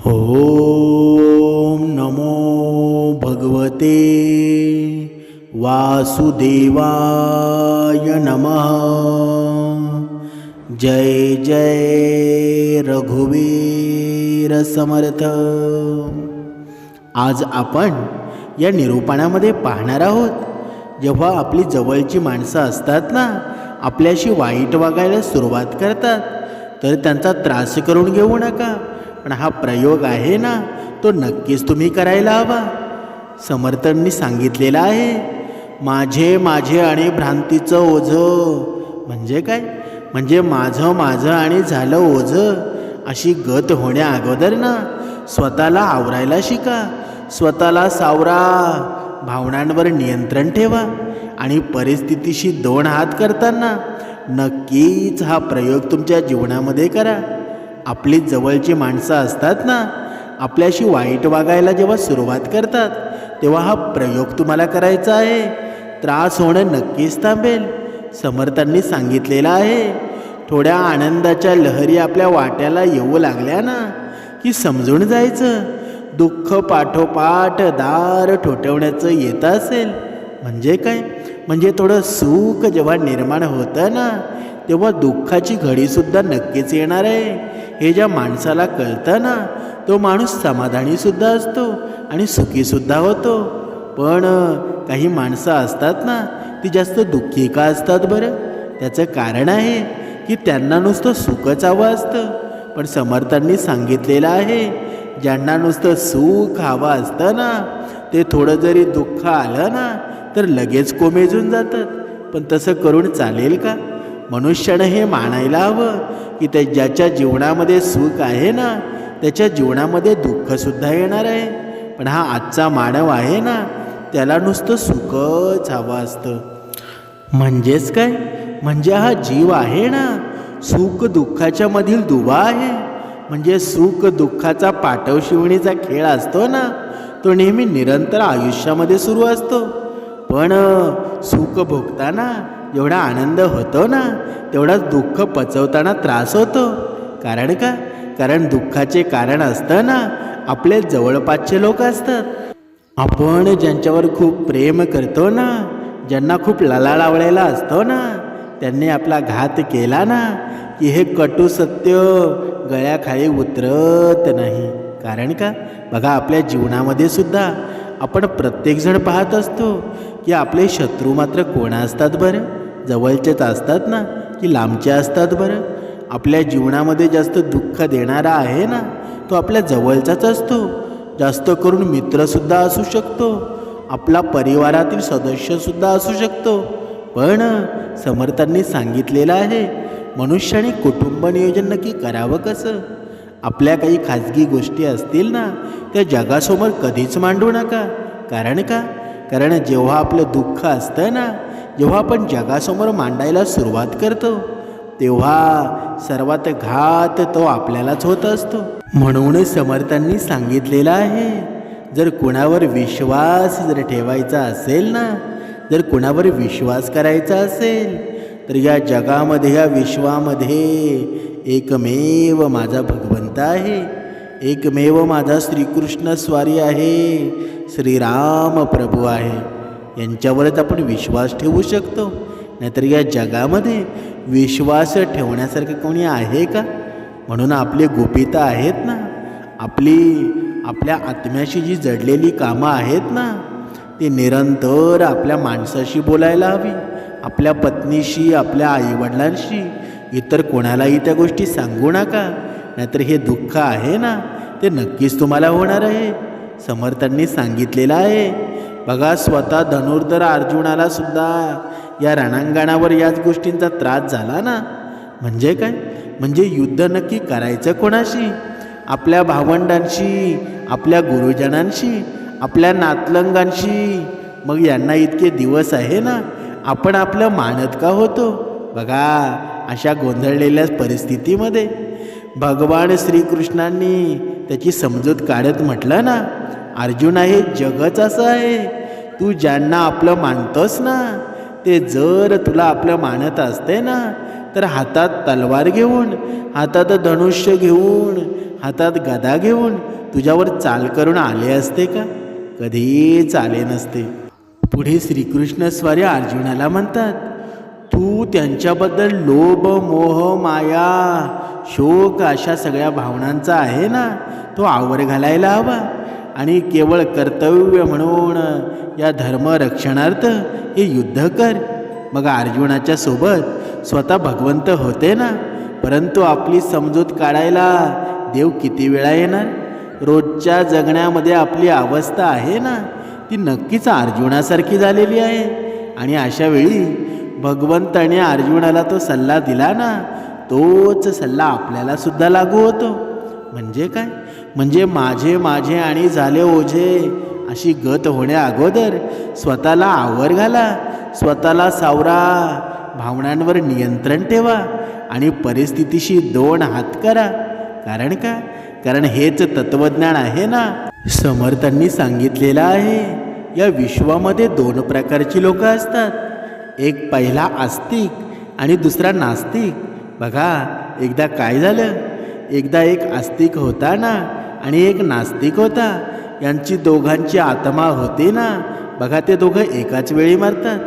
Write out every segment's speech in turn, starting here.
ॐ नमो भगवते वासुदेवाय नमः। जय जय रघुवीर समर्थ। आज आपण या निरूपणामध्ये पाहणार आहोत जेव्हा आपली जवळची माणसं असतात ना आपल्याशी वाईट वागायला सुरुवात करतात तर त्यांचा त्रास करून घेऊ नका. पण हा प्रयोग आहे ना तो नक्कीच तुम्ही करायला हवा. समर्थांनी सांगितलेलं आहे माझे माझे आणि भ्रांतीचं ओझं. म्हणजे काय? म्हणजे माझं माझं आणि झालं ओझं. अशी गत होण्या अगोदर ना स्वतःला आवरायला शिका. स्वतःला सावरा. भावनांवर नियंत्रण ठेवा. आणि परिस्थितीशी दोन हात करताना नक्कीच हा प्रयोग तुमच्या जीवनामध्ये करा. आपली जवळची माणसं असतात ना आपल्याशी वाईट वागायला जेव्हा सुरुवात करतात तेव्हा हा प्रयोग तुम्हाला करायचा आहे. त्रास होणं नक्कीच थांबेल. समर्थांनी सांगितलेलं आहे. थोड्या आनंदाच्या लहरी आपल्या वाट्याला येऊ लागल्या ना की समजून जायचं. दुःख पाठोपाठ दार ठोठवण्याचं येत असेल. म्हणजे काय? म्हणजे थोडं सुख जेव्हा निर्माण होतं ना तेव्हा दुःखाची घडीसुद्धा नक्कीच येणार आहे. हे ज्या माणसाला कळतं ना तो माणूस समाधानीसुद्धा असतो आणि सुखीसुद्धा होतो. पण काही माणसं असतात ना ती जास्त दुःखी का असतात बरं? त्याचं कारण आहे की त्यांना नुसतं सुखच हवं असतं. पण समर्थांनी सांगितलेलं आहे ज्यांना नुसतं सुख हवं असतं ना ते थोडं जरी दुःख आलं ना तर लगेच कोमेजून जातात. पण तसं करून चालेल का? मनुष्यानं हे मानायला हवं की ते ज्याच्या जीवनामध्ये सुख आहे ना त्याच्या जीवनामध्ये दुःखसुद्धा येणार आहे. पण हा आजचा मानव आहे ना त्याला नुसतं सुखच हवं असतं. म्हणजेच काय? म्हणजे हा जीव आहे ना सुख दुःखाच्या मधील दुवा आहे. म्हणजे सुख दुःखाचा पाठवशिवणीचा खेळ असतो ना तो नेहमी निरंतर आयुष्यामध्ये सुरू असतो. पण सुख भोगताना जेवढा आनंद होतो ना तेवढाच दुःख पचवताना त्रास होतो. कारण का? कारण दुःखाचे कारण असतं ना आपले जवळपासचे लोक असतात. आपण ज्यांच्यावर खूप प्रेम करतो ना ज्यांना खूप ललाड असतो ना त्यांनी आपला घात केला ना की हे कटू सत्य गळ्याखाली उतरत नाही. कारण का? बघा आपल्या जीवनामध्ये सुद्धा आपण प्रत्येकजण पाहत असतो की आपले शत्रू मात्र कोण असतात बरं? जवळचेच असतात ना की लांबचे असतात बरं? आपल्या जीवनामध्ये जास्त दुःख देणारा आहे ना तो आपल्या जवळचाच असतो. जास्त करून मित्रसुद्धा असू शकतो. आपला परिवारातील सदस्यसुद्धा असू शकतो. पण समर्थांनी सांगितलेलं आहे मनुष्याने कुटुंब नियोजन नक्की करावं कसं? आपल्या काही खाजगी गोष्टी असतील ना त्या जगासमोर कधीच मांडू नका. कारण का? कारण जेव्हा आपलं दुःख असतं ना जेव्हा आपण जगासमोर मांडायला सुरुवात करतो तेव्हा सर्वात घात तो आपल्यालाच होत असतो. म्हणून समर्थांनी सांगितलेलं आहे जर कुणावर विश्वास जर ठेवायचा असेल ना जर कुणावर विश्वास करायचा असेल तर या जगामध्ये या विश्वामध्ये एकमेव माझा भगवंत आहे. एकमेव माझा श्रीकृष्ण स्वारी आहे. श्रीराम प्रभू आहे. यांच्यावरच आपण विश्वास ठेवू शकतो. नाहीतर या जगामध्ये विश्वास ठेवण्यासारखं कोणी आहे का? म्हणून आपले गोपिता आहेत ना? आपली आपल्या आत्म्याशी जी जडलेली कामं आहेत ना? ती निरंतर आपल्या माणसाशी बोलायला हवी. आपल्या पत्नीशी आपल्या आईवडिलांशी इतर कोणालाही त्या गोष्टी सांगू नका. नाहीतर हे दुःख आहे ना? ते नक्कीच तुम्हाला होणार आहे. समर्थांनी सांगितलेलं आहे. बघा स्वतः धनुर्धर अर्जुनाला सुद्धा या रणांगणावर याच गोष्टींचा त्रास झाला ना? म्हणजे काय? म्हणजे युद्ध नक्की करायचं कोणाशी? आपल्या भावंडांशी आपल्या गुरुजनांशी आपल्या नातलंगांशी? मग यांना इतके दिवस आहे ना? आपण आपलं मानत का होतो? बघा अशा गोंधळलेल्या परिस्थितीमध्ये भगवान श्रीकृष्णांनी त्याची समजूत काढत म्हटलं ना? अर्जुना हे जगच असं आहे. तू ज्यांना आपलं मानतोस ना ते जर तुला आपलं मानत असते ना तर हातात तलवार घेऊन हातात धनुष्य घेऊन हातात गदा घेऊन तुझ्यावर चाल करून आले असते का? कधीच आले नसते. पुढे श्रीकृष्ण स्वारी अर्जुनाला म्हणतात तू त्यांच्याबद्दल लोभ मोह माया शोक अशा सगळ्या भावनांचा आहे ना तो आवर घालायला हवा. आणि केवळ कर्तव्य म्हणून या धर्मरक्षणार्थ हे युद्ध कर. मग अर्जुनाच्या सोबत स्वतः भगवंत होते ना? परंतु आपली समजूत काढायला देव किती वेळा येणार? रोजच्या जगण्यामध्ये आपली अवस्था आहे ना? ती नक्कीच अर्जुनासारखी झालेली आहे. आणि अशा वेळी भगवंताने अर्जुनाला तो सल्ला दिला ना? तोच सल्ला आपल्याला सुद्धा लागू होतो. म्हणजे काय? म्हणजे माझे माझे आणि झाले ओझे अशी गत होण्या अगोदर स्वतःला आवर घाला स्वतःला सावरा भावनांवर नियंत्रण ठेवा आणि परिस्थितीशी दोन हात करा. कारण का? कारण हेच तत्वज्ञान आहे ना? समर्थांनी सांगितलेलं आहे या विश्वामध्ये दोन प्रकारची लोक असतात. एक पहिला आस्तिक आणि दुसरा नास्तिक. बघा एकदा काय झालं? एकदा एक आस्तिक होता ना आणि एक नास्तिक होता. यांची दोघांची आत्मा होती ना? बघा ते दोघं एकाच वेळी मरतात.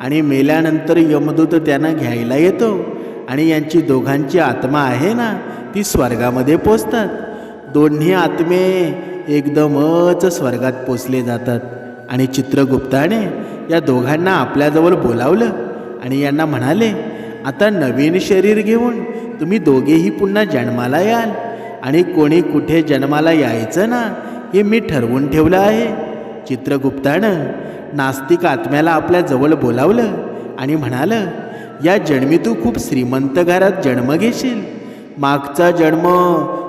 आणि मेल्यानंतर यमदूत त्यांना घ्यायला येतो. आणि यांची दोघांची आत्मा आहे ना ती स्वर्गामध्ये पोचतात दोन्ही आत्मे एकदमच स्वर्गात पोचले जातात. आणि चित्रगुप्ताने या दोघांना आपल्याजवळ बोलावलं आणि यांना म्हणाले आता नवीन शरीर घेऊन तुम्ही दोघेही पुन्हा जन्माला याल. आणि कोणी कुठे जन्माला यायचं ना हे मी ठरवून ठेवलं आहे. चित्रगुप्तानं नास्तिक आत्म्याला आपल्या जवळ बोलावलं आणि म्हणालं या जन्मी तू खूप श्रीमंत घरात जन्म घेशील. मागचा जन्म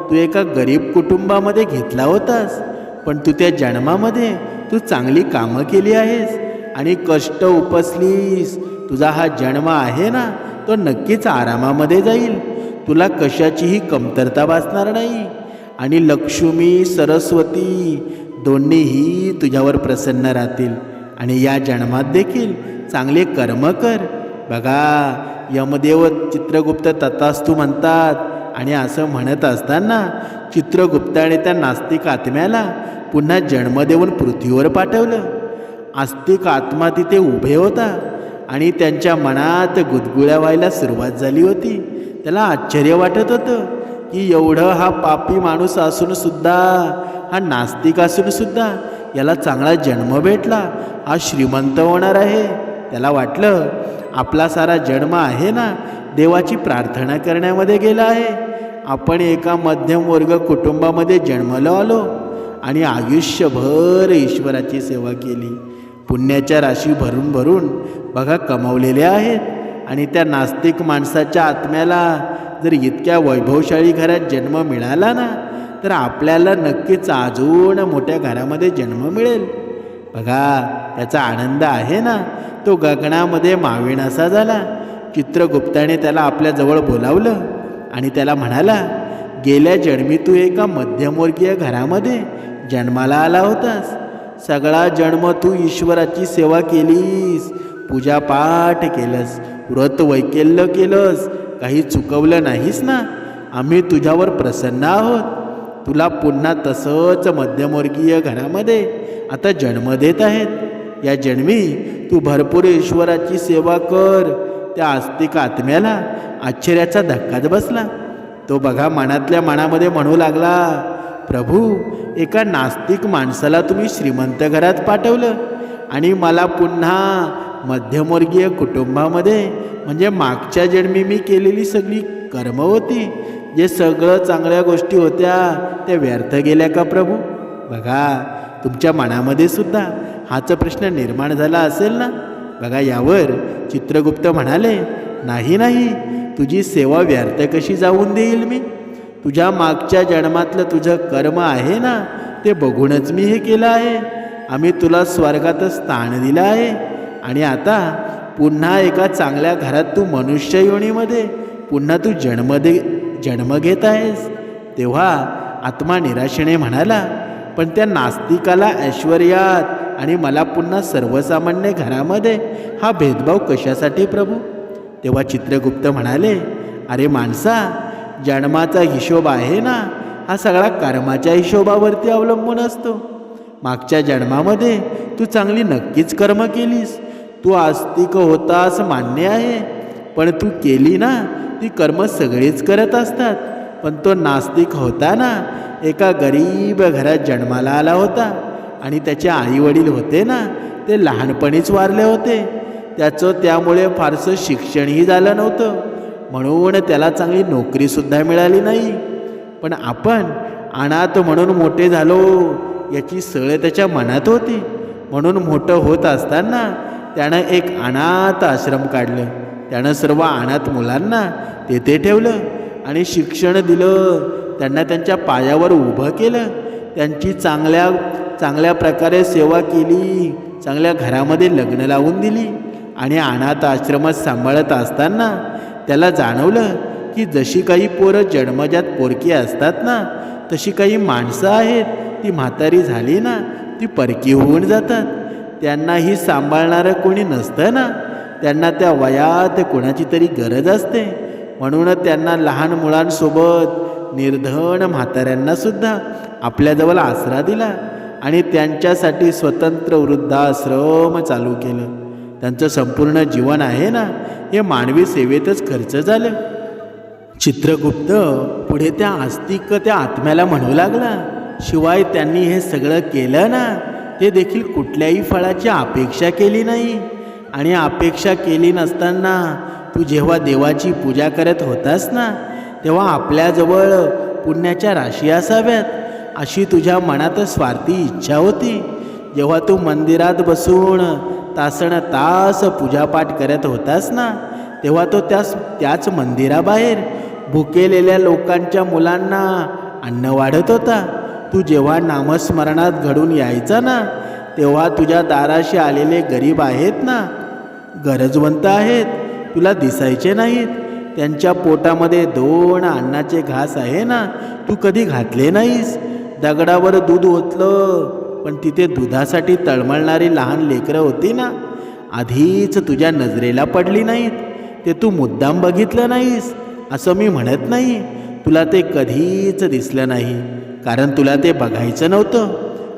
तू एका गरीब कुटुंबामध्ये घेतला होतास पण तू त्या जन्मामध्ये तू चांगली कामं केली आहेस आणि कष्ट उपसलीस. तुझा हा जन्म आहे ना तो नक्कीच आरामामध्ये जाईल. तुला कशाचीही कमतरता भासणार नाही. आणि लक्ष्मी सरस्वती दोन्हीही तुझ्यावर प्रसन्न राहतील. आणि या जन्मात देखील चांगले कर्म कर. बघा यमदेव चित्रगुप्त तथास्तू म्हणतात. आणि असं म्हणत असताना चित्रगुप्ताने त्या नास्तिक आत्म्याला पुन्हा जन्म देऊन पृथ्वीवर पाठवलं. आस्तिक आत्मा तिथे उभे होता आणि त्यांच्या मनात गुदगुळ्या व्हायला सुरुवात झाली होती. त्याला आश्चर्य वाटत होतं की एवढं हा पापी माणूस असूनसुद्धा हा नास्तिक असूनसुद्धा याला चांगला जन्म भेटला हा श्रीमंत होणार आहे. त्याला वाटलं आपला सारा जन्म आहे ना देवाची प्रार्थना करण्यामध्ये गेला आहे. आपण एका मध्यमवर्ग कुटुंबामध्ये जन्मलो आलो आणि आयुष्यभर ईश्वराची सेवा केली. पुण्याच्या राशी भरून भरून बघा कमावलेल्या आहेत. आणि त्या नास्तिक माणसाच्या आत्म्याला जर इतक्या वैभवशाळी घरात जन्म मिळाला ना तर आपल्याला नक्कीच अजून मोठ्या घरामध्ये जन्म मिळेल. बघा त्याचा आनंद आहे ना? तो गगनामध्ये माविणासा झाला. चित्रगुप्ताने त्याला आपल्याजवळ बोलावलं आणि त्याला म्हणाला गेल्या जन्मी तू एका मध्यमवर्गीय घरामध्ये जन्माला आला होतास. सगळा जन्म तू ईश्वराची सेवा केलीस. पूजापाठ केलंस व्रत वैकल्य केलंस काही चुकवलं नाहीस ना? आम्ही तुझ्यावर प्रसन्न आहोत. तुला पुन्हा तसंच मध्यमवर्गीय घरामध्ये आता जन्म देत आहेत. या जन्मी तू भरपूर ईश्वराची सेवा कर. त्या आस्तिक आत्म्याला आश्चर्याचा धक्काच बसला. तो बघा मनातल्या मनामध्ये म्हणू लागला प्रभू एका नास्तिक माणसाला तुम्ही श्रीमंत घरात पाठवलं आणि मला पुन्हा मध्यमवर्गीय कुटुंबामध्ये. म्हणजे मागच्या जन्मी मी केलेली सगळी कर्म होती. जे सगळं चांगल्या गोष्टी होत्या त्या व्यर्थ गेल्या का प्रभू? बघा तुमच्या मनामध्ये सुद्धा हाच प्रश्न निर्माण झाला असेल ना? बघा यावर चित्रगुप्त म्हणाले नाही नाही तुझी सेवा व्यर्थ कशी जाऊन देईल मी? तुझ्या मागच्या जन्मातलं तुझं कर्म आहे ना ते बघूनच मी हे केलं आहे. आम्ही तुला स्वर्गातच स्थान दिलं आहे. आणि आता पुन्हा एका चांगल्या घरात तू मनुष्य योनीमध्ये पुन्हा तू जन्म दे जन्म घेत आहेस. तेव्हा आत्मा निराशेने म्हणाला पण त्या नास्तिकाला ऐश्वर्यात आणि मला पुन्हा सर्वसामान्य घरामध्ये हा भेदभाव कशासाठी प्रभू? तेव्हा चित्रगुप्त म्हणाले अरे माणसा जन्माचा हिशोब आहे ना हा सगळा कर्माच्या हिशोबावरती अवलंबून असतो. मागच्या जन्मामध्ये तू चांगली नक्कीच कर्म केलीस. तू आस्तिक होतास मान्य आहे पण तू केली ना ती कर्म सगळीच करत असतात. पण तो नास्तिक होता ना एका गरीब घरात जन्माला आला होता आणि त्याचे आईवडील होते ना ते लहानपणीच वारले होते. त्याचं त्यामुळे फारसं शिक्षणही झालं नव्हतं. म्हणून त्याला चांगली नोकरीसुद्धा मिळाली नाही. पण आपण अनाथ म्हणून मोठे झालो याची सळ त्याच्या मनात होती. म्हणून मोठं होत असताना त्यानं एक अनाथ आश्रम काढलं. त्यानं सर्व अनाथ मुलांना तेथे ठेवलं आणि शिक्षण दिलं. त्यांना त्यांच्या पायावर उभं केलं. त्यांची चांगल्या चांगल्या प्रकारे सेवा केली. चांगल्या घरामध्ये लग्न लावून दिली. आणि अनाथ आश्रमात सांभाळत असताना त्याला जाणवलं की जशी काही पोरं जन्मजात पोरकी असतात ना तशी काही माणसं आहेत. ती म्हातारी झाली ना ती परकी होऊन जातात. त्यांनाही सांभाळणारं कोणी नसतं ना? त्यांना त्या वयात कोणाची तरी गरज असते. म्हणून त्यांना लहान मुलांसोबत निर्धन म्हाताऱ्यांनासुद्धा आपल्याजवळ आसरा दिला आणि त्यांच्यासाठी स्वतंत्र वृद्धाश्रम चालू केलं. त्यांचं संपूर्ण जीवन आहे ना? हे मानवी सेवेतच खर्च झालं. चित्रगुप्त पुढे त्या आस्तिक त्या आत्म्याला म्हणू लागला शिवाय त्यांनी हे सगळं केलं ना? ते देखील कुठल्याही फळाची अपेक्षा केली नाही. आणि अपेक्षा केली नसताना तू जेव्हा देवाची पूजा करत होतास ना तेव्हा आपल्याजवळ पुण्याच्या राशी असाव्यात. अशी तुझ्या मनात स्वार्थी इच्छा होती. जेव्हा तू मंदिरात बसून तासन तास पूजापाठ करत होतास ना तेव्हा तो त्याच त्याच मंदिराबाहेर भुकेलेल्या लोकांच्या मुलांना अन्न वाढत होता. तू जेव्हा नामस्मरणात घडून यायचा ना तेव्हा तुझ्या दाराशी आलेले गरीब आहेत ना? गरजवंत आहेत तुला दिसायचे नाहीत. त्यांच्या पोटामध्ये दोन अन्नाचे घास आहे ना तू कधी घातले नाहीस? दगडावर दूध ओतलं पण तिथे दुधासाठी तळमळणारी लहान लेकरं होती ना? आधीच तुझ्या नजरेला पडली नाहीत. ते तू मुद्दाम बघितलं नाहीस असं मी म्हणत नाही. तुला ते कधीच दिसलं नाही. कारण तुला ते बघायचं नव्हतं.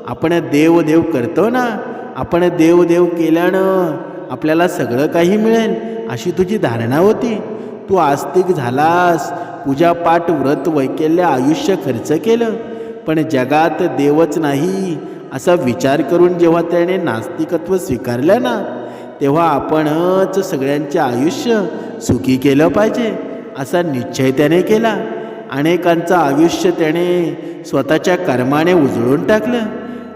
आपण देवदेव करतो ना. आपण देवदेव केल्यानं आपल्याला सगळं काही मिळेल अशी तुझी धारणा होती. तू आस्तिक झालास. पूजापाठ व्रत वैकल्य आयुष्य खर्च केलं. पण जगात देवच नाही असा विचार करून जेव्हा त्याने नास्तिकत्व स्वीकारलं ना तेव्हा आपणच सगळ्यांचे आयुष्य सुखी केलं पाहिजे असा निश्चय त्याने केला. अनेकांचं आयुष्य त्याने स्वतःच्या कर्माने उजळून टाकलं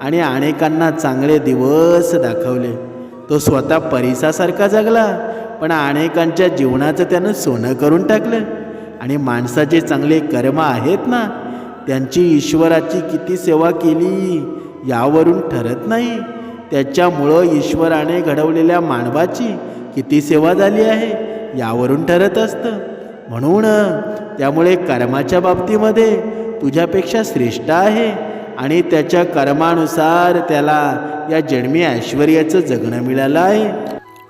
आणि अनेकांना चांगले दिवस दाखवले. तो स्वतः परिसासारखा जगला पण अनेकांच्या जीवनाचं त्यानं सोनं करून टाकलं. आणि माणसाचे चांगले कर्म आहेत ना त्यांची ईश्वराची किती सेवा केली यावरून ठरत नाही. त्याच्यामुळं ईश्वराने घडवलेल्या मानवाची किती सेवा झाली आहे यावरून ठरत असतं. म्हणून त्यामुळे कर्माच्या बाबतीमध्ये तुझ्यापेक्षा श्रेष्ठ आहे आणि त्याच्या कर्मानुसार त्याला या जन्मी ऐश्वर्याचं जगणं मिळालं आहे.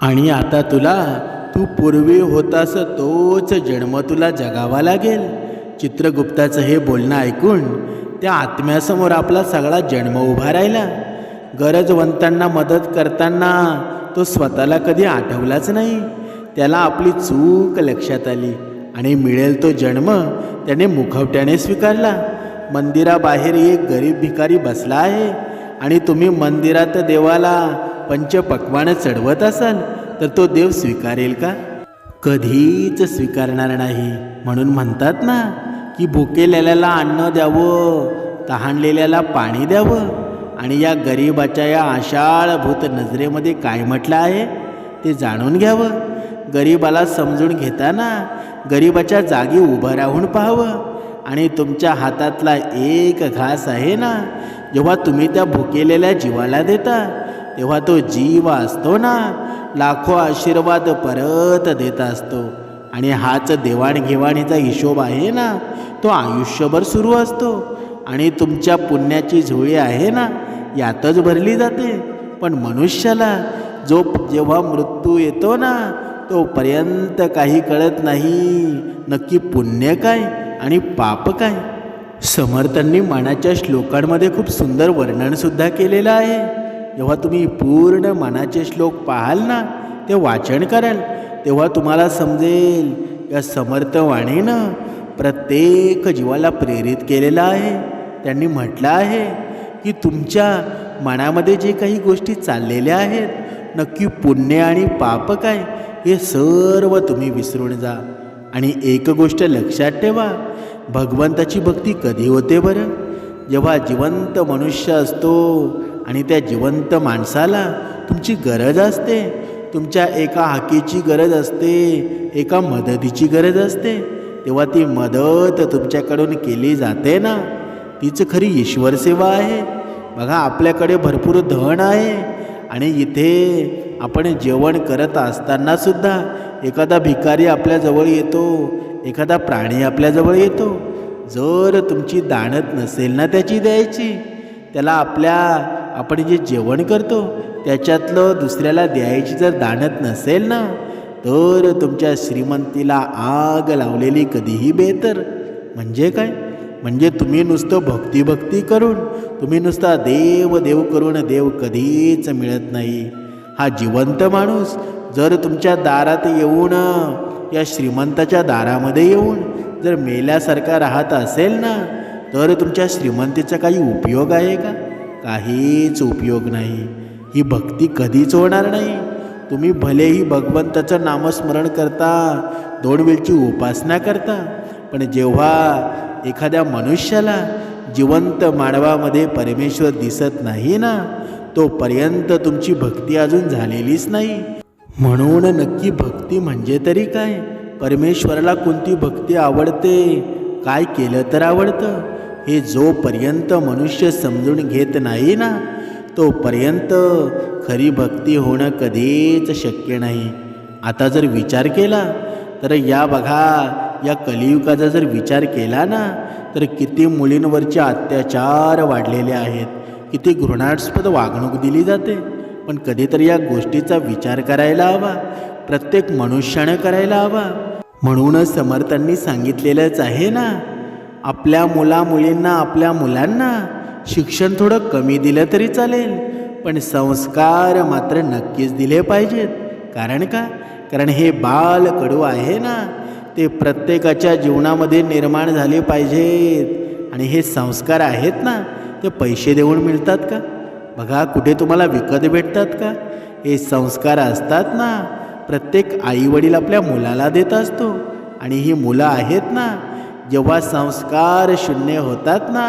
आणि आता तुला तू पूर्वी होतास तोच जन्म तुला जगावा लागेल. चित्रगुप्ताचं हे बोलणं ऐकून त्या आत्म्यासमोर आपला सगळा जन्म उभा राहिला. गरजवंतांना मदत करताना तो स्वतःला कधी आठवलाच नाही. त्याला आपली चूक लक्षात आली. आणि मिळेल तो जन्म त्याने मुखवट्याने स्वीकारला. मंदिराबाहेर एक गरीब भिकारी बसला आहे आणि तुम्ही मंदिरात देवाला पंचपक्वानं चढवत असाल तर तो देव स्वीकारेल का? कधीच स्वीकारणार नाही. म्हणून म्हणतात ना की भुकेलेल्याला अन्न द्यावं तहानलेल्याला पाणी द्यावं. आणि या गरिबाच्या या आषाळभूत नजरेमध्ये काय म्हटलं आहे ते जाणून घ्यावं. गरिबाला समजून घेताना गरिबाच्या जागी उभं राहून पाहावं. आणि तुमच्या हातातला एक घास आहे ना जेव्हा तुम्ही त्या भुकेलेल्या जीवाला देता तेव्हा तो जीव असतो ना. लाखो आशीर्वाद परत देत असतो. आणि हाच देवाणघेवाणीचा हिशोब आहे ना तो आयुष्यभर सुरू असतो. आणि तुमच्या पुण्याची झोळी आहे ना यातच भरली जाते. पण मनुष्याला जो जेव्हा मृत्यू येतो ना तोपर्यंत काही कळत नाही. नक्की पुण्य काय आणि पाप काय? समर्थांनी मनाच्या श्लोकांमध्ये खूप सुंदर वर्णनसुद्धा केलेलं आहे. जेव्हा तुम्ही पूर्ण मनाचे श्लोक पाहाल ना ते वाचन कराल तेव्हा तुम्हाला समजेल या समर्थ वाणीनं प्रत्येक जीवाला प्रेरित केलेलं आहे. त्यांनी म्हटलं आहे की तुमच्या मनामध्ये जे काही गोष्टी चाललेल्या आहेत नक्की पुण्य आणि पाप काय? हे सर्व तुम्ही विसरून जा. आणि एक गोष्ट लक्षात ठेवा. भगवंताची भक्ती कधी होते बरं? जेव्हा जिवंत मनुष्य असतो आणि त्या जिवंत माणसाला तुमची गरज असते. तुमच्या एका हाकीची गरज असते एका मदतीची गरज असते. तेव्हा ती मदत तुमच्याकडून केली जाते ना? तीच खरी ईश्वर सेवा आहे. बघा आपल्याकडे भरपूर धन आहे. आणि इथे आपण जेवण करत असतानासुद्धा एखादा भिकारी आपल्याजवळ येतो एखादा प्राणी आपल्याजवळ येतो. जर तुमची दाणत नसेल ना त्याची द्यायची त्याला आपल्या आपण जे जेवण करतो त्याच्यातलं दुसऱ्याला द्यायची जर दाणत नसेल ना तर तुमच्या श्रीमंतीला आग लावलेली कधीही बेहतर म्हणजे काय? म्हणजे तुम्ही नुसतं भक्ती भक्ती करून तुम्ही नुसता देव देव करून देव कधीच मिळत नाही. हा जिवंत माणूस जर तुमच्या दारात येऊन या श्रीमंताच्या दारामध्ये येऊन जर मेल्यासारखा राहत असेल ना तर तुमच्या श्रीमंतीचा काही उपयोग आहे का? काहीच उपयोग नाही. ही भक्ती कधीच होणार नाही. तुम्ही भलेही भगवंताचं नामस्मरण करता दोन वेळची उपासना करता पण जेव्हा एखाद्या मनुष्याला जिवंत मानवामध्ये परमेश्वर दिसत नाही ना तोपर्यंत तुमची भक्ती अजून झालेलीच नाही. म्हणून नक्की भक्ती म्हणजे तरी काय? परमेश्वराला कोणती भक्ती आवडते? काय केलं तर आवडतं? हे जोपर्यंत मनुष्य समजून घेत नाही ना तोपर्यंत खरी भक्ती होणं कधीच शक्य नाही. आता जर विचार केला तर या बघा या कलियुगाचा जर विचार केला ना तर किती मुलींवरचे अत्याचार वाढलेले आहेत. किती घृणास्पद वागणूक दिली जाते. पण कधीतरी या गोष्टीचा विचार करायला हवा. प्रत्येक मनुष्यानं करायला हवा. म्हणूनच समर्थांनी सांगितलेलंच आहे ना आपल्या मुला मुलींना आपल्या मुलांना शिक्षण थोडं कमी दिलं तरी चालेल. पण संस्कार मात्र नक्कीच दिले पाहिजेत. कारण का? कारण हे बाल कडू आहे ना ते प्रत्येकाच्या जीवनामध्ये निर्माण झाले पाहिजेत. आणि हे संस्कार आहेत ना ते पैसे देऊन मिळतात का? बघा कुठे तुम्हाला विकत भेटतात का? हे संस्कार असतात ना प्रत्येक आईवडील आपल्या मुलाला देत असतो. आणि ही मुलं आहेत ना जेव्हा संस्कार शून्य होतात ना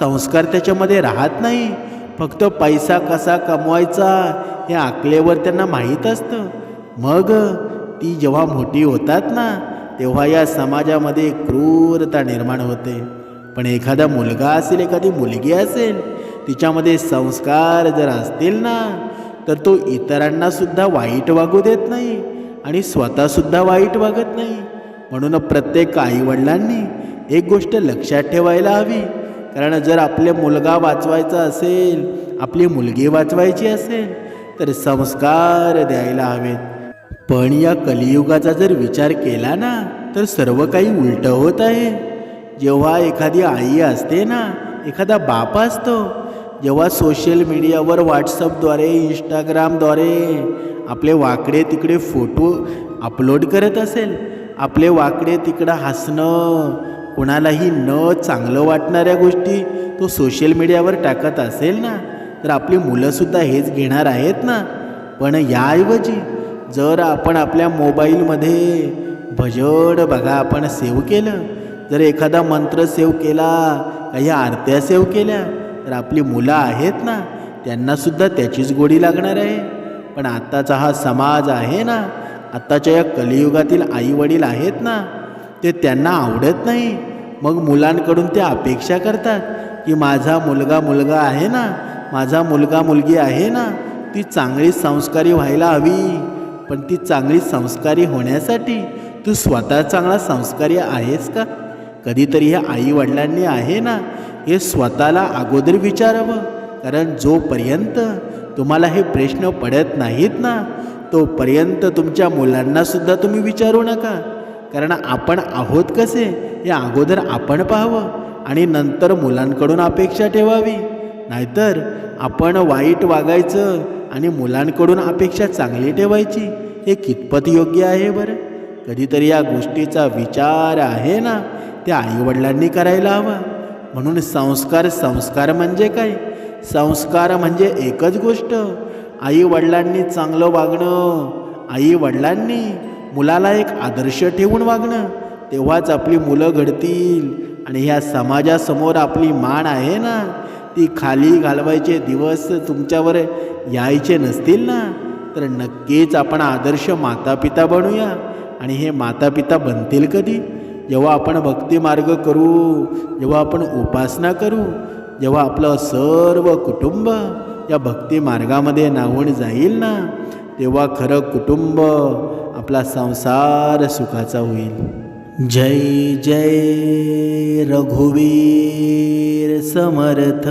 संस्कार त्याच्यामध्ये राहत नाही. फक्त पैसा कसा कमवायचा हे आकलेवर त्यांना माहीत असतं. मग ती जेव्हा मोठी होतात ना तेव्हा या समाजामध्ये क्रूरता निर्माण होते. पण एखादा मुलगा असेल एखादी मुलगी असेल तिच्यामध्ये संस्कार जर असतील ना तर तो इतरांना सुद्धा वाईट वागू देत नाही आणि स्वतःसुद्धा वाईट वागत नाही. म्हणून प्रत्येक आईवडिलांनी एक गोष्ट लक्षात ठेवायला हवी. कारण जर आपले मुलगा वाचवायचा असेल आपली मुलगी वाचवायची असेल तर संस्कार द्यायला हवेत. पण या कलियुगाचा जर विचार केला ना तर सर्व काही उलटं होत आहे. जेव्हा एखादी आई असते ना एखादा बाप असतो जेव्हा सोशल मीडियावर व्हॉट्सअपद्वारे इंस्टाग्रामद्वारे आपले वाकडे तिकडे फोटो अपलोड करत असेल आपले वाकडे तिकडं हसणं कुणालाही न चांगलं वाटणाऱ्या गोष्टी तो सोशल मीडियावर टाकत असेल ना तर आपली मुलंसुद्धा हेच घेणार आहेत ना. पण याऐवजी जर आपण आपल्या मोबाईलमध्ये भजड बघा आपण सेव्ह केलं. जर एखादा मंत्र सेव्ह केला काही आरत्या सेव्ह केल्या तर आपली मुलं आहेत ना त्यांनासुद्धा त्याचीच गोडी लागणार आहे. पण आत्ताचा हा समाज आहे ना आत्ताच्या या कलियुगातील आईवडील आहेत ना ते त्यांना आवडत नाही. मग मुलांकडून ते अपेक्षा करतात की माझा मुलगा मुलगा आहे ना माझा मुलगा मुलगी आहे ना ती चांगली संस्कारी व्हायला हवी. पण ती चांगली संस्कारी होण्यासाठी? तू स्वतः चांगला संस्कारी आहेस का? कधीतरी ह्या आईवडिलांनी आहे ना हे स्वतःला अगोदर विचारावं. कारण जोपर्यंत तुम्हाला हे प्रश्न पडत नाहीत ना तोपर्यंत तुमच्या मुलांनासुद्धा तुम्ही विचारू नका. कारण आपण आहोत कसे हे अगोदर आपण पाहावं आणि नंतर मुलांकडून अपेक्षा ठेवावी. नाहीतर आपण वाईट वागायचं आणि मुलांकडून अपेक्षा चांगली ठेवायची हे कितपत योग्य आहे बरं? कधीतरी या गोष्टीचा विचार आहे ना त्या आईवडिलांनी करायला हवा. म्हणून संस्कार संस्कार म्हणजे काय? संस्कार म्हणजे एकच गोष्ट. आईवडिलांनी चांगलं वागणं आईवडिलांनी मुलाला एक आदर्श ठेवून वागणं तेव्हाच आपली मुलं घडतील आणि ह्या समाजासमोर आपली मान आहे ना. ती खाली घालवायचे दिवस तुमच्यावर यायचे नसतील ना? तर नक्कीच आपण आदर्श मातापिता बनूया. आणि हे मातापिता बनतील कधी? जेव्हा आपण भक्तिमार्ग करू जेव्हा आपण उपासना करू जेव्हा आपलं सर्व कुटुंब या भक्ती मार्गामध्ये नाहून जाईल ना? तेव्हा खरं कुटुंब आपला संसार सुखाचा होईल. जय जय रघुवीर समर्थ।